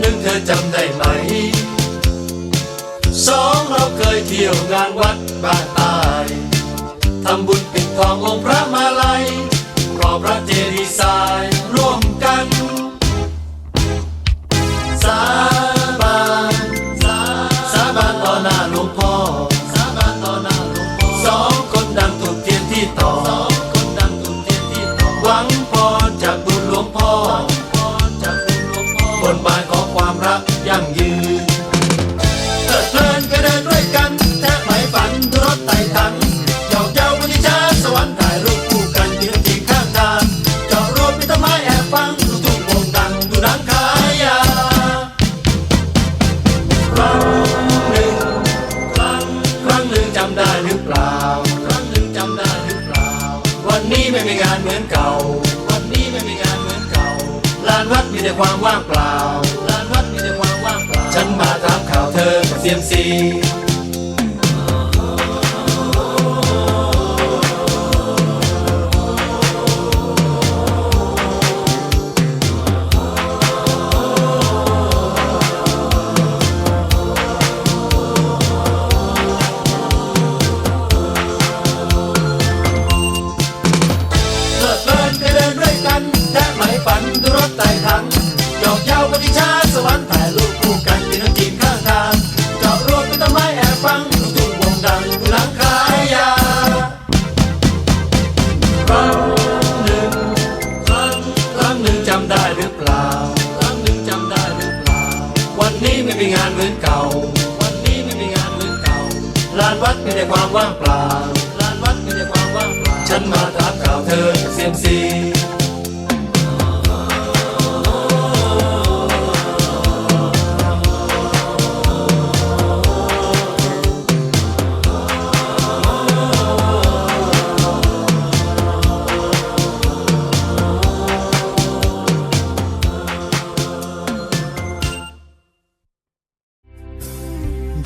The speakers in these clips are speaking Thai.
หนึ่งเธอจำได้ไหม สองเราเคยเที่ยวงานวัดบ้านตายทำบุญปิดทององค์พระมาลัยก่อพระเจดีย์ทรายร่วมกันสาบานสาสาบานต่อหน้าหลวงพ่อสาบานต่อหน้าหลวงพ่อสองคนดังถูกเทียนที่ต่อสองคนดังถูกเทียนที่ต่อหวังพรจากบุญหลวงพ่อหวังพรจากบุญหลวงพ่อบนบานของ ความรักยั่งยืนเกิดเพลินก็เดินด้วย เธอกับเซียมซี มีงานเหมือนเก่า วันนี้ไม่มีงานเหมือนเก่า ลานวัดมีแต่ความว่างเปล่า ลานวัดมีแต่ความว่างเปล่า ฉันมาถามข่าวเธอเซียมซี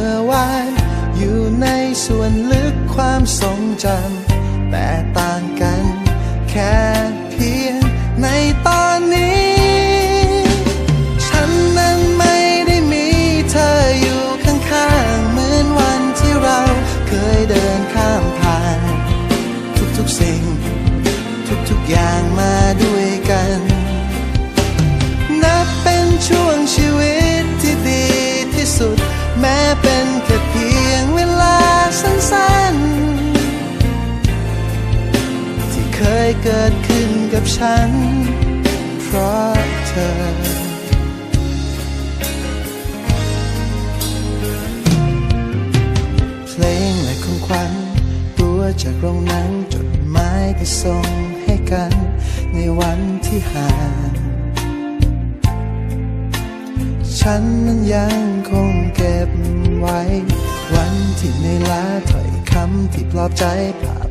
อ วนลึกความทรงจำแต่ต่า กับฉัน เพราะเธอ เพลงและของขวัญตัวจากโรงหนังจดหมายที่ส่งให้กัน ในวันที่ห่างฉันนั้นยังคงเก็บไว้ วันที่ในลาถ้อยคำที่ปลอบใจภาพ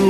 ่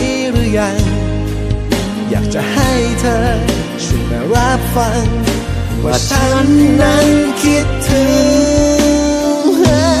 ี้ รือยัง อยากจะให้เธอช่วยมารับฟัง ว่าฉันนั้นคิดถึง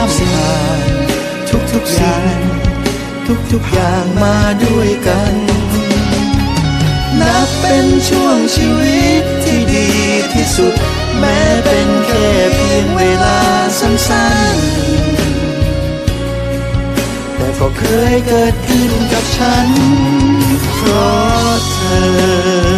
ามผ่านทุกๆสิ่งทุกๆอย่างมาด้วยกัน นับเป็นช่วงชีวิตที่ดีที่สุด แม้เป็นแค่เพียงเวลาสั้นๆ แต่ก็เคยเกิดขึ้นกับฉันเพราะเธอ